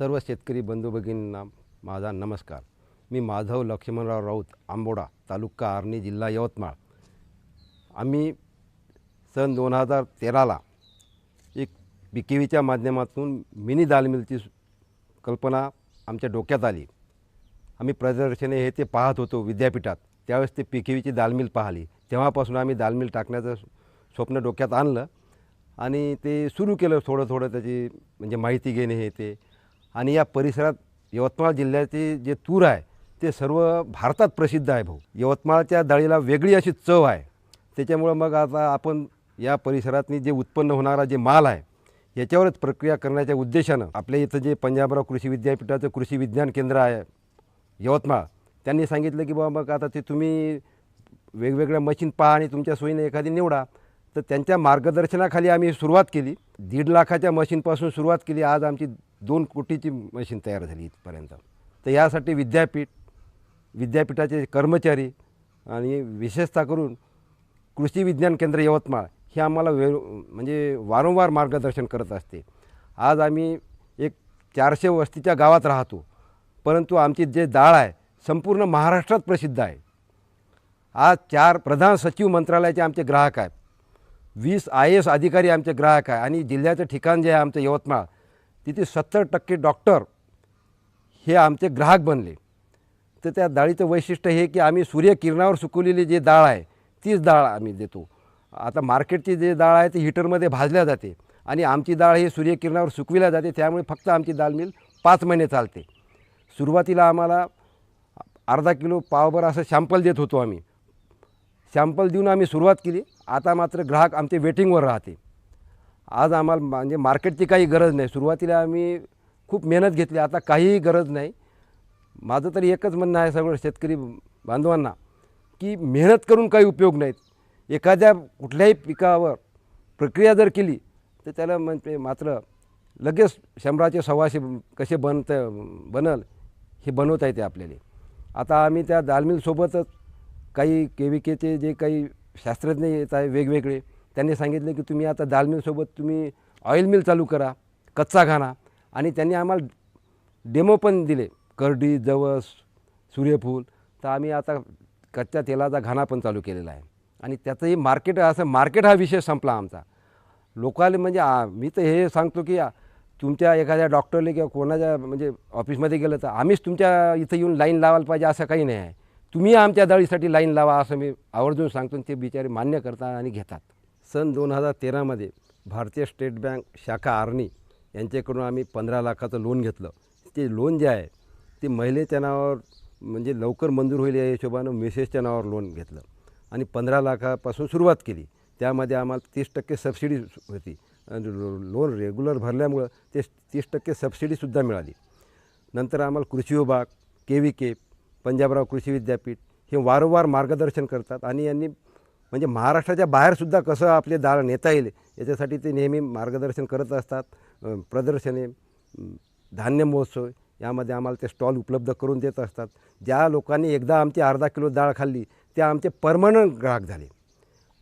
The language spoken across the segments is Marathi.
सर्व शेतकरी बंधू भगिनींना माझा नमस्कार. मी माधव लक्ष्मणराव राऊत आंबोडा तालुका आर्णी जिल्हा यवतमाळ. आम्ही सन दोन हजार तेराला एक पी के व्हीच्या माध्यमातून मिनी दाल मिलची कल्पना आमच्या डोक्यात आली. आम्ही प्रदर्शने हे ते पाहत होतो विद्यापीठात. त्यावेळेस ते पी के व्हीची दालमिल पाहिली. तेव्हापासून आम्ही दालमिल टाकण्याचं स्वप्न डोक्यात आणलं आणि ते सुरू केलं थोडं थोडं त्याची म्हणजे माहिती घेणे हे ते. आणि या परिसरात यवतमाळ जिल्ह्याचे जे तूर आहे ते सर्व भारतात प्रसिद्ध आहे भाऊ. यवतमाळच्या डाळीला वेगळी अशी चव आहे. त्याच्यामुळं मग आता आपण या परिसरातनी जे उत्पन्न होणारा जे माल आहे याच्यावरच प्रक्रिया करण्याच्या उद्देशानं आपल्या इथं जे पंजाबराव कृषी विद्यापीठाचं कृषी विज्ञान केंद्र आहे यवतमाळ त्यांनी सांगितलं की बाबा मग आता ते तुम्ही वेगवेगळ्या मशीन पहा आणि तुमच्या सोयीने एखादी निवडा. तर त्यांच्या मार्गदर्शनाखाली आम्ही सुरुवात केली. दीड लाखाच्या मशीनपासून सुरुवात केली. आज आमची दोन कोटीची मशीन तयार झाली इथपर्यंत. तर यासाठी विद्यापीठ विद्यापीठाचे कर्मचारी आणि विशेषतः करून कृषी विज्ञान केंद्र यवतमाळ हे आम्हाला वे म्हणजे वारंवार मार्गदर्शन करत असते. आज आम्ही एक चारशे वस्तीच्या गावात राहतो. परंतु आमची जे डाळ आहे संपूर्ण महाराष्ट्रात प्रसिद्ध आहे. आज चार प्रधान सचिव मंत्रालयाचे आमचे ग्राहक आहेत. वीस आय एस अधिकारी आमचे ग्राहक आहे आणि जिल्ह्याचं ठिकाण जे आहे आमचं यवतमाळ तिथे सत्तर टक्के डॉक्टर हे आमचे ग्राहक बनले. तर त्या डाळीचं वैशिष्ट्य हे की आम्ही सूर्यकिरणावर सुकवलेली जी डाळ आहे तीच डाळ आम्ही देतो. आता मार्केटची जी डाळ आहे ती हिटरमध्ये भाजल्या जाते आणि आमची डाळ ही सूर्यकिरणावर सुकविल्या जाते त्यामुळे फक्त आमची डाळ मिल पाच महिने चालते. सुरुवातीला आम्हाला अर्धा किलो पावभर असं शॅम्पल देत होतो आम्ही. शॅम्पल देऊन आम्ही सुरुवात केली. आता मात्र ग्राहक आमचे वेटिंगवर राहते. आज आम्हाला म्हणजे मार्केटची काही गरज नाही. सुरुवातीला आम्ही खूप मेहनत घेतली. आता काहीही गरज नाही. माझं तरी एकच म्हणणं आहे सगळं शेतकरी बांधवांना की मेहनत करून काही उपयोग नाहीत. एखाद्या कुठल्याही पिकावर प्रक्रिया जर केली तर त्याला म्हणजे मात्र लगेच शंभराचे सव्वाशे कसे बनत बनल हे बनवता येते आपल्याला. आता आम्ही त्या दालमिलसोबतच काही के व्ही केचे जे काही शास्त्रज्ञ येत आहे वेगवेगळे त्यांनी सांगितले की तुम्ही आता दाल मिलसोबत तुम्ही ऑइल मिल चालू करा कच्चा घाणा. आणि त्यांनी आम्हाला डेमो पण दिले करडी जवस सूर्यफूल. तर आम्ही आता कच्च्या तेलाचा घाणा पण चालू केलेला आहे. आणि त्याचंही मार्केट असं मार्केट हा विषय संपला आमचा. लोकांनी म्हणजे मी तर हे सांगतो की तुमच्या एखाद्या डॉक्टरने किंवा कोणाच्या म्हणजे ऑफिसमध्ये गेलं तर आम्हीच तुमच्या इथं येऊन लाईन लावायला पाहिजे असं काही नाही आहे. तुम्ही आमच्या दळीसाठी लाईन लावा असं मी आवर्जून सांगतो ते बिचारे मान्य करतात आणि घेतात. सन दोन हजार तेरामध्ये भारतीय स्टेट बँक शाखा आर्णी यांच्याकडून आम्ही पंधरा लाखाचं लोन घेतलं. ते लोन जे आहे ते महिलेच्या नावावर म्हणजे लवकर मंजूर होईल या हिशोबानं मिसेसच्या नावावर लोन घेतलं. आणि पंधरा लाखापासून सुरुवात केली. त्यामध्ये आम्हाला तीस टक्के सबसिडी होती. लो- लोन रेग्युलर भरल्यामुळं ते तीस टक्के सबसिडीसुद्धा मिळाली. नंतर आम्हाला कृषी विभाग के व्ही के पंजाबराव कृषी विद्यापीठ हे वारंवार मार्गदर्शन करतात. आणि यांनी म्हणजे महाराष्ट्राच्या बाहेरसुद्धा कसं आपले दाळ नेता येईल याच्यासाठी ते नेहमी मार्गदर्शन करत असतात. प्रदर्शने धान्य महोत्सव यामध्ये आम्हाला ते स्टॉल उपलब्ध करून देत असतात. ज्या लोकांनी एकदा आमची अर्धा किलो डाळ खाल्ली ते आमचे परमनंट ग्राहक झाले.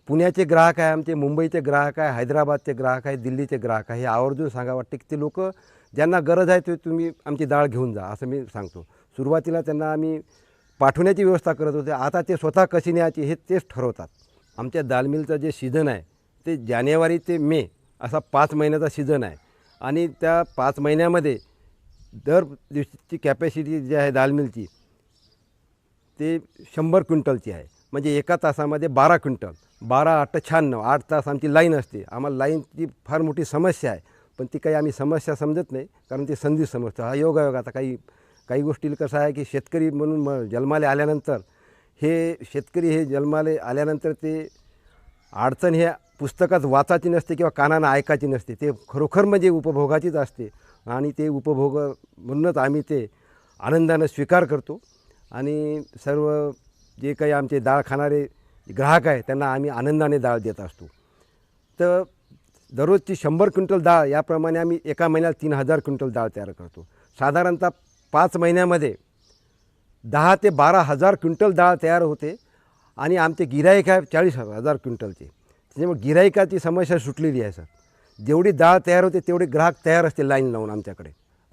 पुण्याचे ग्राहक आहे आमचे मुंबईचे ग्राहक आहे हैदराबादचे ग्राहक आहे दिल्लीचे ग्राहक आहे हे आवर्जून सांगा वाटते की ते लोक ज्यांना गरज आहे ते तुम्ही आमची डाळ घेऊन जा असं मी सांगतो. सुरुवातीला त्यांना आम्ही पाठवण्याची व्यवस्था करत होते आता ते स्वतः कशी न्यायची हे तेच ठरवतात. आमच्या दालमिलचं जे सीझन आहे ते जानेवारी ते मे असा पाच महिन्याचा सीझन आहे. आणि त्या पाच महिन्यामध्ये दर दिवशीची कॅपॅसिटी जी आहे दालमिलची ते शंभर क्विंटलची आहे. म्हणजे एका तासामध्ये बारा क्विंटल. बारा आठ शहाण्णव आठ तास आमची लाईन असते. आम्हाला लाईनची फार मोठी समस्या आहे. पण ती काही आम्ही समस्या समजत नाही कारण ती संधी समजतो. हा योगायोग. आता काही काही गोष्टी कसं आहे की शेतकरी म्हणून म जन्माला आल्यानंतर हे शेतकरी हे जन्माले आल्यानंतर ते अडचण हे पुस्तकात वाचायची नसते किंवा कानानं ऐकायची नसते. ते खरोखर म्हणजे उपभोगाचीच असते. आणि ते उपभोग म्हणूनच आम्ही ते आनंदानं स्वीकार करतो. आणि सर्व जे काही आमचे डाळ खाणारे ग्राहक आहे त्यांना आम्ही आनंदाने डाळ देत असतो. तर दररोजची शंभर क्विंटल डाळ याप्रमाणे आम्ही एका महिन्यात तीन हजार क्विंटल डाळ तयार करतो. साधारणतः पाच महिन्यामध्ये दहा ते बारा हजार क्विंटल डाळ तयार होते आणि आमचे गिराईक आहे चाळीस हजार क्विंटलचे. त्याच्यामुळे गिराईकाची समस्या सुटलेली आहे सर. जेवढी डाळ तयार होते तेवढे ग्राहक तयार असते लाईन लावून आमच्याकडे.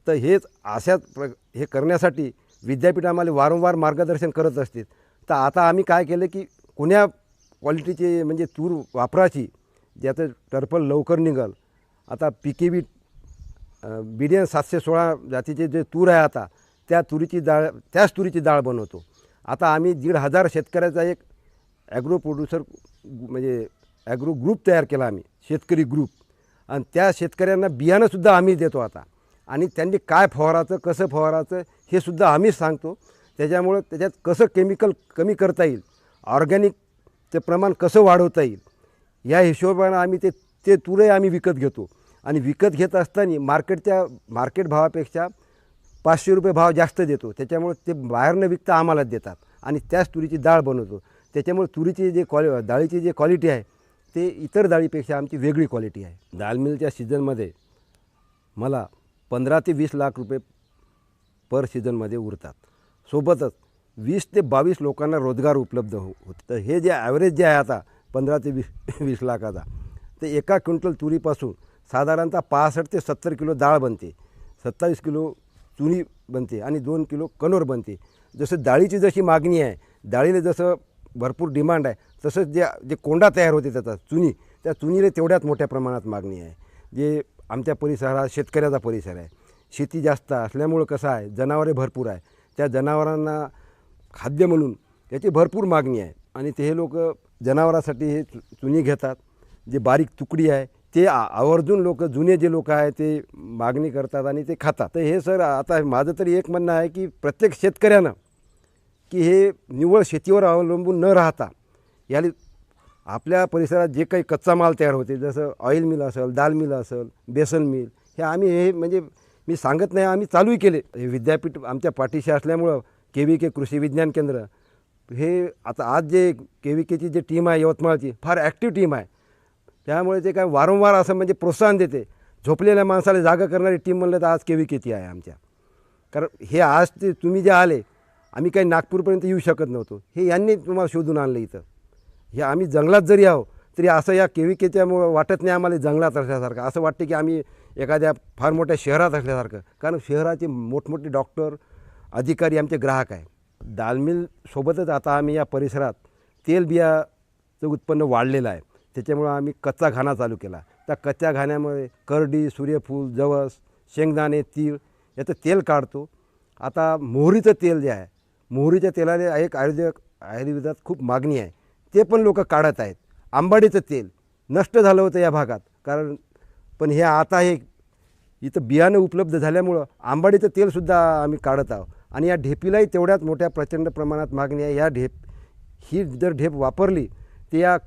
तर हेच अशाच प्र हे करण्यासाठी विद्यापीठ आम्हाला वारंवार मार्गदर्शन करत असते तर आता आम्ही काय केलं की कोण्या क्वालिटीचे म्हणजे तूर वापराची ज्याचं टर्पल लवकर निघल. आता P K B B D N सातशे सोळा जातीचे जे तूर आहे आता त्या तुरीची डाळ त्याच तुरीची डाळ बनवतो. आता आम्ही दीड हजार शेतकऱ्याचा एक ॲग्रो प्रोड्युसर म्हणजे ॲग्रो ग्रुप तयार केला आम्ही शेतकरी ग्रुप आणि त्या शेतकऱ्यांना बियाणंसुद्धा आम्ही देतो आता. आणि त्यांनी काय फवाराचं कसं फवाराचं हे सुद्धा आम्हीच सांगतो. त्याच्यामुळं त्याच्यात कसं केमिकल कमी करता येईल ऑर्गॅनिकचं प्रमाण कसं वाढवता येईल या हिशोबानं आम्ही ते ते तुरे आम्ही विकत घेतो. आणि विकत घेत असताना मार्केटच्या मार्केट भावापेक्षा पाचशे रुपये भाव जास्त देतो. त्याच्यामुळे ते बाहेरनं विकता आम्हालाच देतात. आणि त्याच तुरीची डाळ बनवतो. त्याच्यामुळे तुरीची जे क्वालि डाळीची जे क्वालिटी आहे ते इतर डाळीपेक्षा आमची वेगळी क्वालिटी आहे. दाल मिलच्या सीझनमध्ये मला पंधरा ते वीस लाख रुपये पर सीझनमध्ये उरतात. सोबतच वीस ते बावीस लोकांना रोजगार उपलब्ध हो होते. तर हे जे ॲव्हरेज जे आहे आता पंधरा ते वीस वीस लाखाचा ते एका क्विंटल तुरीपासून साधारणतः पासष्ट ते सत्तर किलो डाळ बनते. सत्तावीस किलो चुनी बनते आणि दोन किलो कणोर बनते. जसं डाळीची जशी मागणी आहे डाळीला जसं भरपूर डिमांड आहे तसंच जे जे कोंडा तयार होते त्याचा चुनी त्या चुनीला तेवढ्याच मोठ्या प्रमाणात मागणी आहे. जे आमच्या परिसरात शेतकऱ्याचा परिसर आहे. शेती जास्त असल्यामुळं कसं आहे जनावरे भरपूर आहे. त्या जनावरांना खाद्य म्हणून याची भरपूर मागणी आहे. आणि ते हे लोक जनावरासाठी हे चुनी घेतात. जे बारीक तुकडी आहे ते आ- आवर्जून लोक जुने जे लोक आहे ते मागणी करतात आणि ते खातात. तर हे सर आता माझं तरी एक म्हणणं आहे की प्रत्येक शेतकऱ्यानं की हे निव्वळ शेतीवर अवलंबून न राहता याला आपल्या परिसरात जे काही कच्चा माल तयार होते जसं ऑइल मिल असेल दाल मिल असेल बेसन मिल हे आम्ही हे म्हणजे मी सांगत नाही आम्ही चालूही केले. हे विद्यापीठ आमच्या पाठीशी असल्यामुळं के व्ही के कृषी विज्ञान केंद्र हे आता आज जे के व्ही केची जी टीम आहे यवतमाळची फार ॲक्टिव्ह टीम आहे. त्यामुळे ते काय वारंवार असं म्हणजे प्रोत्साहन देते. झोपलेल्या माणसाला जागा करणारी टीम म्हणलं तर आज केवी व्ही आहे आमच्या. कारण हे आज ते तुम्ही जे आले आम्ही काही नागपूरपर्यंत येऊ शकत नव्हतो. हे यांनी तुम्हाला शोधून आणलं इथं. हे आम्ही जंगलात जरी आहो तरी असं या के केच्यामुळं वाटत नाही आम्हाला जंगलात असल्यासारखं. असं वाटतं की आम्ही एखाद्या फार मोठ्या शहरात असल्यासारखं. कारण शहराचे मोठमोठे डॉक्टर अधिकारी आमचे ग्राहक आहे. दालमिलसोबतच आता आम्ही या परिसरात तेलबियाचं उत्पन्न वाढलेलं आहे. त्याच्यामुळं आम्ही कच्चा घाणा चालू केला. त्या कच्च्या घाण्यामध्ये करडी सूर्यफूल जवस शेंगदाणे तीळ याचं तेल काढतो. आता मोहरीचं तेल जे आहे मोहरीच्या तेलाला एक आयुर्वेद आयुर्वेदात खूप मागणी आहे. ते पण लोक काढत आहेत. आंबाडीचं तेल नष्ट झालं होतं या भागात. कारण पण हे आता हे इथं बियाणं उपलब्ध झाल्यामुळं आंबाडीचं तेलसुद्धा आम्ही काढत आहोत. आणि या ढेपीलाही तेवढ्याच मोठ्या प्रचंड प्रमाणात मागणी आहे. या ढेप ही जर ढेप वापरली तर या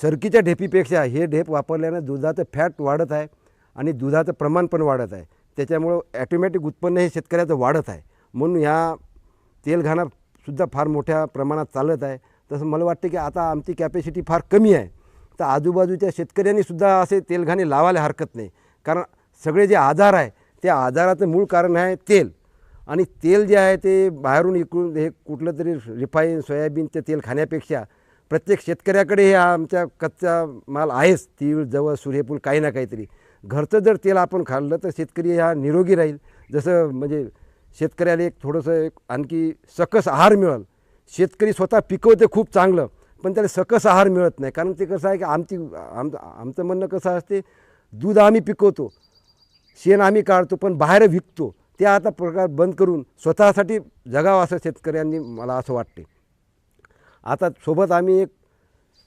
सरकीच्या ढेपीपेक्षा हे ढेप वापरल्यानं दुधाचं फॅट वाढत आहे आणि दुधाचं प्रमाण पण वाढत आहे. त्याच्यामुळं ॲटोमॅटिक उत्पन्न हे शेतकऱ्याचं वाढत आहे. म्हणून ह्या तेलघाणासुद्धा फार मोठ्या प्रमाणात चालत आहे. तसं मला वाटतं की आता आमची कॅपॅसिटी फार कमी आहे. तर आजूबाजूच्या शेतकऱ्यांनीसुद्धा असे तेलघाणे लावायला हरकत नाही. कारण सगळे जे आजार आहे त्या आजाराचं मूळ कारण आहे तेल. आणि तेल जे आहे ते बाहेरून इकडून हे कुठलं तरी रिफाईन सोयाबीनचं तेल खाण्यापेक्षा प्रत्येक शेतकऱ्याकडे हे आमच्या कच्चा माल आहेच. तीळ जवळ सूर्यफूल काही ना काहीतरी. घरचं जर तेल आपण खाल्लं तर शेतकरी हा निरोगी राहील. जसं म्हणजे शेतकऱ्याला एक थोडंसं एक आणखी सकस आहार मिळेल. शेतकरी स्वतः पिकवते खूप चांगलं पण त्याला सकस आहार मिळत नाही. कारण ते कसं आहे की आमची आम आमचं म्हणणं कसं असते दूध आम्ही पिकवतो शेण आम्ही काढतो पण बाहेर विकतो. ते आता प्रकार बंद करून स्वतःसाठी जगावं असं शेतकऱ्यांनी मला असं वाटते आता सोबत आम्ही एक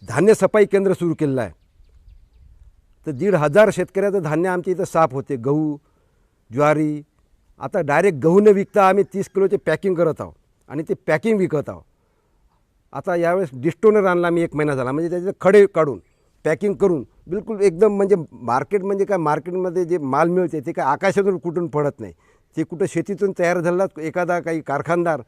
धान्य सफाई केंद्र सुरू केलेलं आहे. तर दीड हजार शेतकऱ्याचं धान्य आमच्या इथं साफ होते. गहू ज्वारी आता डायरेक्ट गहू न विकता आम्ही तीस किलोचे पॅकिंग करत आहोत आणि ते पॅकिंग विकत आहोत. आता यावेळेस डिस्टोनर आणला मी एक महिना झाला. म्हणजे त्याचे खडे काढून पॅकिंग करून बिलकुल एकदम म्हणजे मार्केट म्हणजे काय? मार्केटमध्ये जे माल मिळते ते काय आकाशातून कुठून पडत नाही. ते कुठं शेतीतून तयार झाला एखादा काही कारखानदार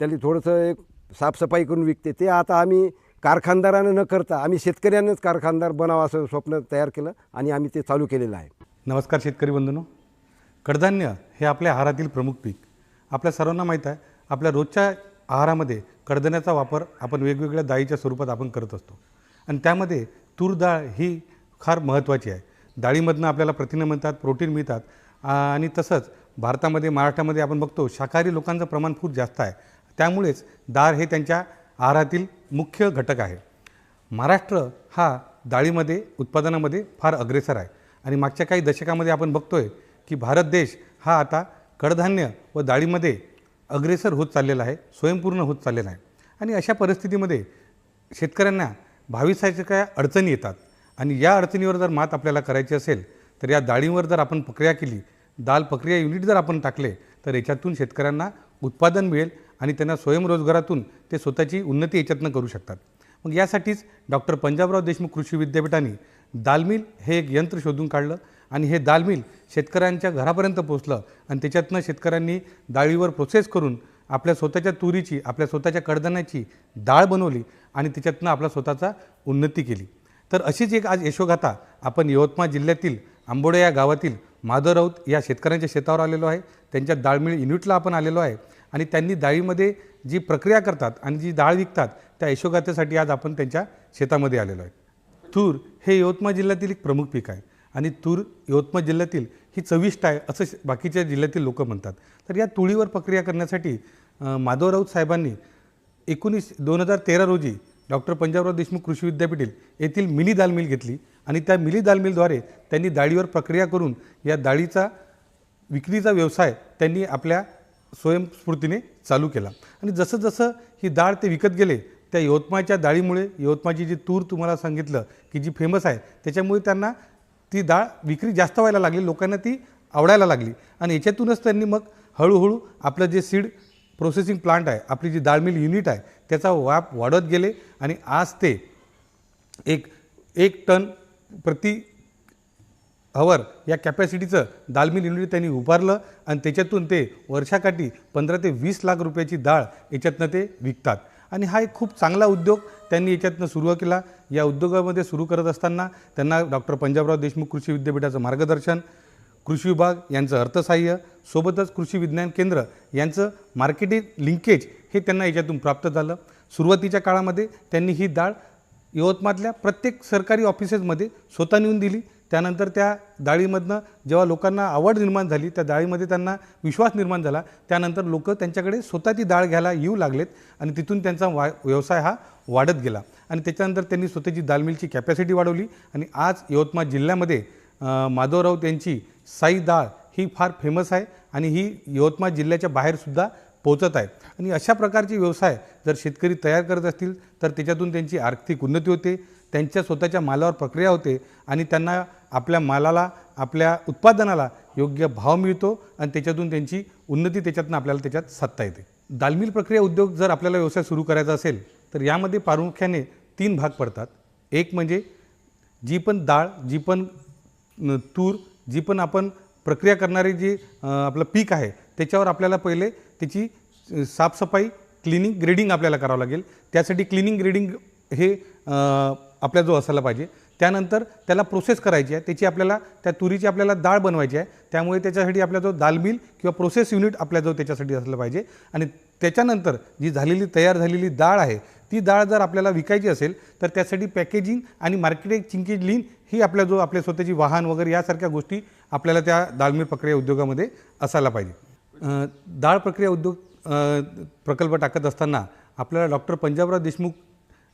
त्याला थोडंसं एक साफसफाई करून विकते. ते आता आम्ही कारखानदारानं न करता आम्ही शेतकऱ्यांनाच कारखानदार बनावं असं स्वप्न तयार केलं आणि आम्ही ते चालू केलेलं आहे. नमस्कार शेतकरी बंधूंनो. कडधान्य हे आपल्या आहारातील प्रमुख पीक. आपल्या सर्वांना माहीत आहे आपल्या रोजच्या आहारामध्ये कडधान्याचा वापर आपण वेगवेगळ्या डाळीच्या स्वरूपात आपण करत असतो. आणि त्यामध्ये तूर डाळ ही फार महत्त्वाची आहे. डाळीमधनं आपल्याला प्रथिनं मिळतात प्रोटीन मिळतात आणि तसंच भारतामध्ये महाराष्ट्रामध्ये आपण बघतो शाकाहारी लोकांचं प्रमाण खूप जास्त आहे. त्यामुळेच दार हे त्यांच्या आहारातील मुख्य घटक आहे. महाराष्ट्र हा डाळीमध्ये उत्पादनामध्ये फार अग्रेसर आहे. आणि मागच्या काही दशकामध्ये आपण बघतोय की भारत देश हा आता कडधान्य व डाळीमध्ये अग्रेसर होत चाललेला आहे स्वयंपूर्ण होत चाललेला आहे. आणि अशा परिस्थितीमध्ये शेतकऱ्यांना भाविसाच्या काय अडचणी येतात. आणि या अडचणीवर जर मात आपल्याला करायची असेल तर या डाळीवर जर आपण प्रक्रिया केली दाल प्रक्रिया युनिट जर आपण टाकले तर याच्यातून शेतकऱ्यांना उत्पादन मिळेल आणि त्यांना स्वयंरोजगारातून ते स्वतःची उन्नती याच्यातनं करू शकतात. मग यासाठीच डॉक्टर पंजाबराव देशमुख कृषी विद्यापीठाने दालमिल हे एक यंत्र शोधून काढलं आणि हे दालमिल शेतकऱ्यांच्या घरापर्यंत पोचलं आणि त्याच्यातनं शेतकऱ्यांनी डाळीवर प्रोसेस करून आपल्या स्वतःच्या तुरीची आपल्या स्वतःच्या कडधान्याची डाळ बनवली आणि त्याच्यातनं आपला स्वतःचा उन्नती केली. तर अशीच एक आज यशोगाथा आपण यवतमाळ जिल्ह्यातील आंबोडे या गावातील माधव राऊत या शेतकऱ्यांच्या शेतावर आलेलो आहे. त्यांच्या दाळमिळ युनिटला आपण आलेलो आहे. आणि त्यांनी डाळीमध्ये जी प्रक्रिया करतात आणि जी डाळ विकतात त्या यशोगाथेसाठी आज आपण त्यांच्या शेतामध्ये आलेलो आहे. तूर हे यवतमाळ जिल्ह्यातील एक प्रमुख पीक आहे आणि तूर यवतमाळ जिल्ह्यातील ही चविष्ट आहे असं बाकीच्या जिल्ह्यातील लोक म्हणतात. तर या तुळीवर प्रक्रिया करण्यासाठी माधव राऊत साहेबांनी एकोणीस दोन हजार तेरा रोजी डॉक्टर पंजाबराव देशमुख कृषी विद्यापीठ येथील मिनी दाल मिल घेतली आणि त्या मिली दाल मिलद्वारे त्यांनी डाळीवर प्रक्रिया करून या डाळीचा विक्रीचा व्यवसाय त्यांनी आपल्या स्वयंस्फूर्तीने चालू केला. आणि जसं जसं ही डाळ ते विकत गेले त्या यवतमाळच्या डाळीमुळे यवतमाळची जी तूर तुम्हाला सांगितलं की जी फेमस आहे त्याच्यामुळे त्यांना ती डाळ विक्री जास्त व्हायला लागली लोकांना ती आवडायला लागली. आणि याच्यातूनच त्यांनी मग हळूहळू आपलं जे सीड प्रोसेसिंग प्लांट आहे आपली जी डाळ मिल युनिट आहे त्याचा व्याप वाढत गेले. आणि आज ते एक एक टन प्रति हवर या कॅपॅसिटीचं दालमिल युनिट त्यांनी उभारलं आणि त्याच्यातून ते वर्षाकाठी पंधरा ते वीस लाख रुपयाची डाळ याच्यातनं ते विकतात. आणि हा एक खूप चांगला उद्योग त्यांनी याच्यातनं सुरू केला. या उद्योगामध्ये सुरू करत असताना त्यांना डॉक्टर पंजाबराव देशमुख कृषी विद्यापीठाचं मार्गदर्शन कृषी विभाग यांचं अर्थसहाय्य सोबतच कृषी विज्ञान केंद्र यांचं मार्केटिंग लिंकेज हे त्यांना याच्यातून प्राप्त झालं. सुरुवातीच्या काळामध्ये त्यांनी ही डाळ यवतमाळतल्या प्रत्येक सरकारी ऑफिसेसमध्ये स्वतः नेऊन दिली. त्यानंतर त्या डाळीमधनं जेव्हा लोकांना आवड निर्माण झाली त्या डाळीमध्ये त्यांना विश्वास निर्माण झाला त्यानंतर लोक त्यांच्याकडे स्वतः ती डाळ घ्यायला येऊ लागलेत आणि तिथून त्यांचा वा व्यवसाय हा वाढत गेला. आणि त्याच्यानंतर त्यांनी स्वतःची दालमिलची कॅपॅसिटी वाढवली आणि आज यवतमाळ जिल्ह्यामध्ये माधवराव त्यांची साई डाळ ही फार फेमस आहे आणि ही यवतमाळ जिल्ह्याच्या बाहेरसुद्धा पोचत आहे. आणि अशा प्रकारचे व्यवसाय जर शेतकरी तयार करत असतील तर त्याच्यातून त्यांची आर्थिक उन्नती होते. त्यांच्या स्वतःच्या मालावर प्रक्रिया होते आणि त्यांना आपल्या मालाला आपल्या उत्पादनाला योग्य भाव मिळतो आणि त्याच्यातून त्यांची उन्नती त्याच्यातून आपल्याला त्याच्यात साधता येते. दालमिल प्रक्रिया उद्योग जर आपल्याला व्यवसाय सुरू करायचा असेल तर यामध्ये प्रामुख्याने तीन भाग पडतात. एक म्हणजे जी पण डाळ जी पण तूर जी पण आपण प्रक्रिया करणारे जे आपलं पीक आहे त्याच्यावर आपल्याला पहिले त्याची साफसफाई क्लिनिंग ग्रेडिंग आपल्याला करावं लागेल. त्यासाठी क्लिनिंग ग्रेडिंग हे आपल्या जो असायला पाहिजे. त्यानंतर त्याला प्रोसेस करायची आहे. त्याची आपल्याला त्या तुरीची आपल्याला डाळ बनवायची आहे. त्यामुळे त्याच्यासाठी आपला जो दाल मिल किंवा प्रोसेस युनिट आपल्याजवळ त्याच्यासाठी असलं पाहिजे. आणि त्याच्यानंतर जी झालेली तयार झालेली डाळ आहे ती डाळ जर आपल्याला विकायची असेल तर त्यासाठी पॅकेजिंग आणि मार्केटिंग चिंकेज लिन ही आपल्या जो आपल्या स्वतःची वाहन वगैरे यासारख्या गोष्टी आपल्याला त्या दालमिल प्रक्रिया उद्योगामध्ये असायला पाहिजे. डाळ प्रक्रिया उद्योग प्रकल्प टाकत असताना आपल्याला डॉक्टर पंजाबराव देशमुख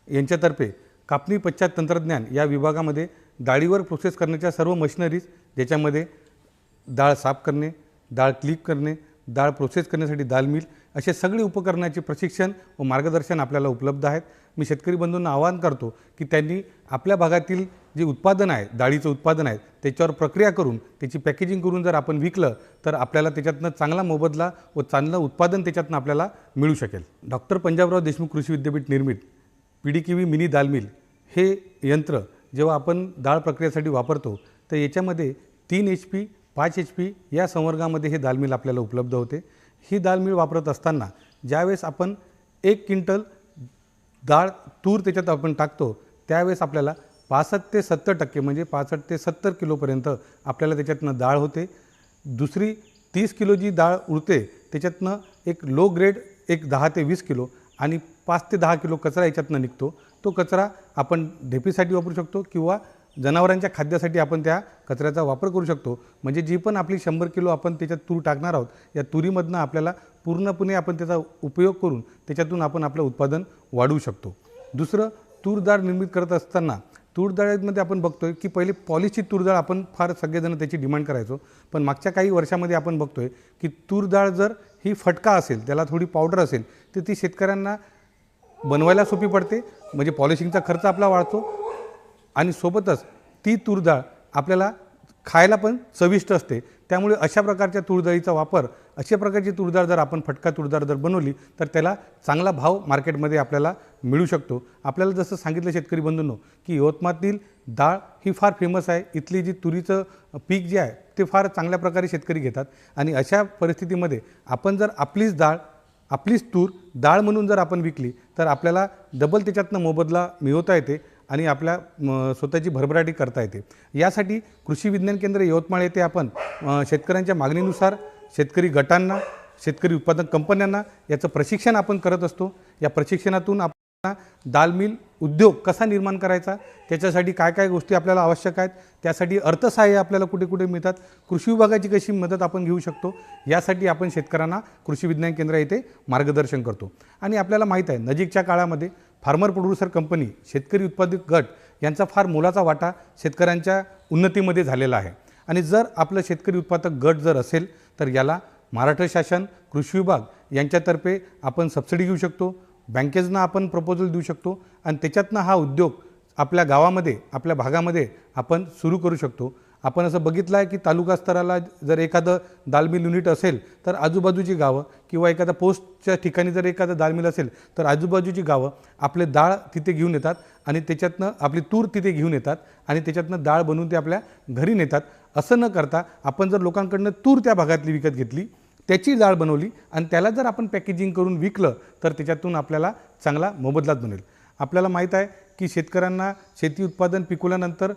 यांच्यातर्फे कापणी पश्चात तंत्रज्ञान या विभागामध्ये डाळीवर प्रोसेस करण्याच्या सर्व मशिनरीज ज्याच्यामध्ये डाळ साफ करणे डाळ क्लिप करणे डाळ प्रोसेस करण्यासाठी दाल मिल असे सगळे उपकरणाचे प्रशिक्षण व मार्गदर्शन आपल्याला उपलब्ध आहेत. मी शेतकरी बंधूंना आवाहन करतो की त्यांनी आपल्या भागातील जे उत्पादन आहे डाळीचं उत्पादन आहे त्याच्यावर प्रक्रिया करून त्याची पॅकेजिंग करून जर आपण विकलं तर आपल्याला त्याच्यातनं चांगला मोबदला व चांगलं उत्पादन त्याच्यातनं आपल्याला मिळू शकेल. डॉक्टर पंजाबराव देशमुख कृषी विद्यापीठ निर्मित पी डी किवी मिनी दालमिल हे यंत्र जेव्हा आपण डाळ प्रक्रियेसाठी वापरतो तर याच्यामध्ये तीन एच पी पाच एच पी या संवर्गामध्ये हे दालमिल आपल्याला उपलब्ध होते. ही दालमिल वापरत असताना ज्यावेळेस आपण एक क्विंटल डाळ तूर त्याच्यात आपण टाकतो त्यावेळेस आपल्याला पासष्ट ते सत्तर टक्के म्हणजे पासष्ट ते सत्तर किलोपर्यंत आपल्याला त्याच्यातनं डाळ होते. दुसरी तीस किलो जी डाळ उरते त्याच्यातनं एक लो ग्रेड एक दहा ते वीस किलो आणि पाच ते दहा किलो कचरा याच्यातनं निघतो. तो कचरा आपण ढेपीसाठी वापरू शकतो किंवा जनावरांच्या खाद्यासाठी आपण त्या कचऱ्याचा वापर करू शकतो. म्हणजे जी पण आपली शंभर किलो आपण त्याच्यात तूर टाकणार आहोत या तुरीमधनं आपल्याला पूर्णपणे आपण त्याचा उपयोग करून त्याच्यातून आपण आपलं उत्पादन वाढवू शकतो. दुसरं तूर डाळ निर्मित करत असताना तूर डाळीमध्ये आपण बघतोय की पहिले पॉलिशची तूर डाळ आपण फार सगळेजण त्याची डिमांड करायचो. पण मागच्या काही वर्षामध्ये आपण बघतोय की तूर डाळ जर ही फटका असेल त्याला थोडी पावडर असेल तर ती शेतकऱ्यांना बनवायला सोपी पडते. म्हणजे पॉलिशिंगचा खर्च आपला वाढतो आणि सोबतच ती तूर डाळ आपल्याला खायला पण चविष्ट असते. त्यामुळे अशा प्रकारच्या तुरडाळीचा वापर अशा प्रकारची तुरडाळ जर आपण फटका तुरडाळ जर बनवली तर त्याला चांगला भाव मार्केटमध्ये आपल्याला मिळू शकतो. आपल्याला जसं सांगितलं शेतकरी बंधूंनो की यवतमाळतील डाळ ही फार फेमस आहे. इथली जी तुरीचं पीक जे आहे ते फार चांगल्या प्रकारे शेतकरी घेतात. आणि अशा परिस्थितीमध्ये आपण जर आपलीच डाळ आपलीच तूर डाळ म्हणून जर आपण विकली तर आपल्याला डबल त्याच्यातनं मोबदला मिळवता येते आणि आपल्या म, स्वतःची भरभराटी करता येते. यासाठी कृषी विज्ञान केंद्र यवतमाळ येथे आपण शेतकऱ्यांच्या मागणीनुसार शेतकरी गटांना शेतकरी उत्पादक कंपन्यांना याचं प्रशिक्षण आपण करत असतो. या प्रशिक्षणातून आपण दाल मिल उद्योग कसा निर्माण करायचा त्याच्यासाठी काय काय गोष्टी आपल्याला आवश्यक आहेत त्यासाठी अर्थसहाय्य आपल्याला कुठे कुठे मिळतात कृषी विभागाची कशी मदत आपण घेऊ शकतो यासाठी आपण शेतकऱ्यांना कृषी विज्ञान केंद्र येथे मार्गदर्शन करतो. आणि आपल्याला माहीत आहे नजीकच्या काळामध्ये फार्मर प्रोड्युसर कंपनी शेतकरी उत्पादक गट यांचा फार मोलाचा वाटा शेतकऱ्यांच्या उन्नतीमध्ये झालेला आहे. आणि जर आपलं शेतकरी उत्पादक गट जर असेल तर याला महाराष्ट्र शासन कृषी विभाग यांच्यातर्फे आपण सबसिडी घेऊ शकतो. बँकेजना आपण प्रपोजल देऊ शकतो आणि त्याच्यातनं हा उद्योग आपल्या गावामध्ये आपल्या भागामध्ये आपण सुरू करू शकतो. आपण असं बघितलं आहे की तालुका स्तराला जर एखादं दालमिल युनिट असेल तर आजूबाजूची गावं किंवा एखाद्या पोस्टच्या ठिकाणी जर एखादं दालमिल असेल तर आजूबाजूची गावं आपले डाळ तिथे घेऊन येतात आणि त्याच्यातनं आपली तूर तिथे घेऊन येतात आणि त्याच्यातनं डाळ बनवून ते आपल्या घरी नेतात. असं न करता आपण जर लोकांकडनं तूर त्या भागातली विकत घेतली त्याची जाळ बनवली आणि त्याला जर आपण पॅकेजिंग करून विकलं तर त्याच्यातून आपल्याला चांगला मोबदलाच बनेल आपल्याला माहीत आहे की शेतकऱ्यांना शेती उत्पादन पिकवल्यानंतर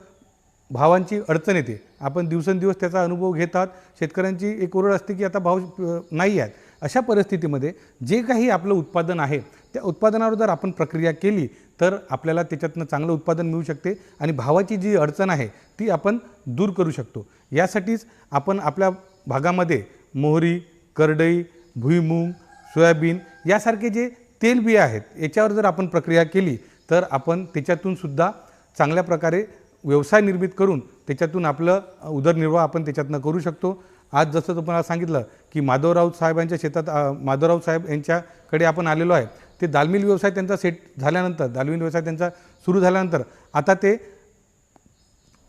भावांची अडचण येते. आपण दिवसेंदिवस त्याचा अनुभव घेतात शेतकऱ्यांची एक ओरड असते की आता भाव नाही आहेत. अशा परिस्थितीमध्ये जे काही आपलं उत्पादन आहे त्या उत्पादनावर जर आपण प्रक्रिया केली तर आपल्याला त्याच्यातनं चांगलं उत्पादन मिळू शकते आणि भावाची जी अडचण आहे ती आपण दूर करू शकतो. यासाठीच आपण आपल्या भागामध्ये मोहरी करडई भुईमूग सोयाबीन यासारखे जे तेलबिया आहेत याच्यावर जर आपण प्रक्रिया केली तर आपण त्याच्यातून सुद्धा चांगल्या प्रकारे व्यवसाय निर्मित करून त्याच्यातून आपलं उदरनिर्वाह आपण त्याच्यातनं करू शकतो. आज जसं तुम्हाला सांगितलं की माधवराव साहेबांच्या शेतात माधवराव साहेब यांच्याकडे आपण आलेलो आहे. ते दालमिल व्यवसाय त्यांचा सेट झाल्यानंतर दालमिल व्यवसाय त्यांचा सुरू झाल्यानंतर आता ते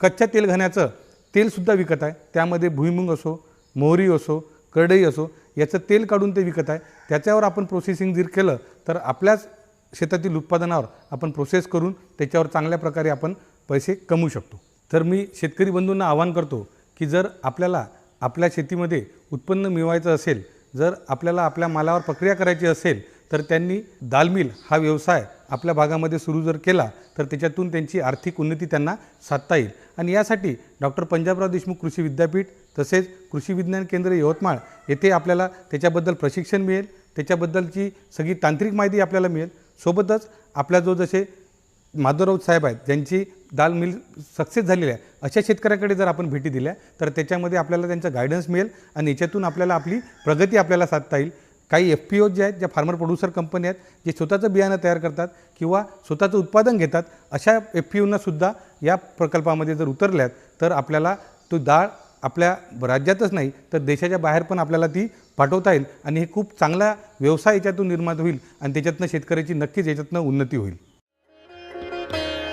कच्च्या तेलघण्याचं तेलसुद्धा विकत आहे. त्यामध्ये भुईमुंग असो मोहरी असो करडई असो याचं तेल काढून ते विकत आहे. त्याच्यावर आपण प्रोसेसिंग जर केलं तर आपल्याच शेतातील उत्पादनावर आपण प्रोसेस करून त्याच्यावर चांगल्या प्रकारे आपण पैसे कमवू शकतो. तर मी शेतकरी बंधूंना आवाहन करतो की जर आपल्याला आपल्या शेतीमध्ये उत्पन्न मिळवायचं असेल जर आपल्याला आपल्या मालावर प्रक्रिया करायची असेल तर त्यांनी दालमिल हा व्यवसाय आपल्या भागामध्ये सुरू जर केला तर त्याच्यातून त्यांची आर्थिक उन्नती त्यांना साधता येईल. आणि यासाठी डॉक्टर पंजाबराव देशमुख कृषी विद्यापीठ तसेच कृषी विज्ञान केंद्र यवतमाळ येथे आपल्याला त्याच्याबद्दल प्रशिक्षण मिळेल. त्याच्याबद्दलची सगळी तांत्रिक माहिती आपल्याला मिळेल. सोबतच आपल्या जो जसे माधवराव साहेब आहेत ज्यांची दाल मिल सक्सेस झालेली आहे अशा शेतकऱ्याकडे जर आपण भेटी दिल्या तर त्याच्यामध्ये आपल्याला त्यांचं गायडन्स मिळेल आणि याच्यातून आपल्याला आपली प्रगती आपल्याला साधता येईल. काही एफ पी ओ जे आहेत ज्या फार्मर प्रोड्युसर कंपनी आहेत जे स्वतःचं बियाणं तयार करतात किंवा स्वतःचं उत्पादन घेतात अशा एफ पी ओनासुद्धा या प्रकल्पामध्ये जर उतरल्यात तर आपल्याला तो डाळ आपल्या राज्यातच नाही तर देशाच्या बाहेर पण आपल्याला ती पाठवता येईल आणि हे खूप चांगला व्यवसाय याच्यातून निर्माण होईल आणि त्याच्यातनं शेतकऱ्याची नक्कीच याच्यातनं उन्नती होईल.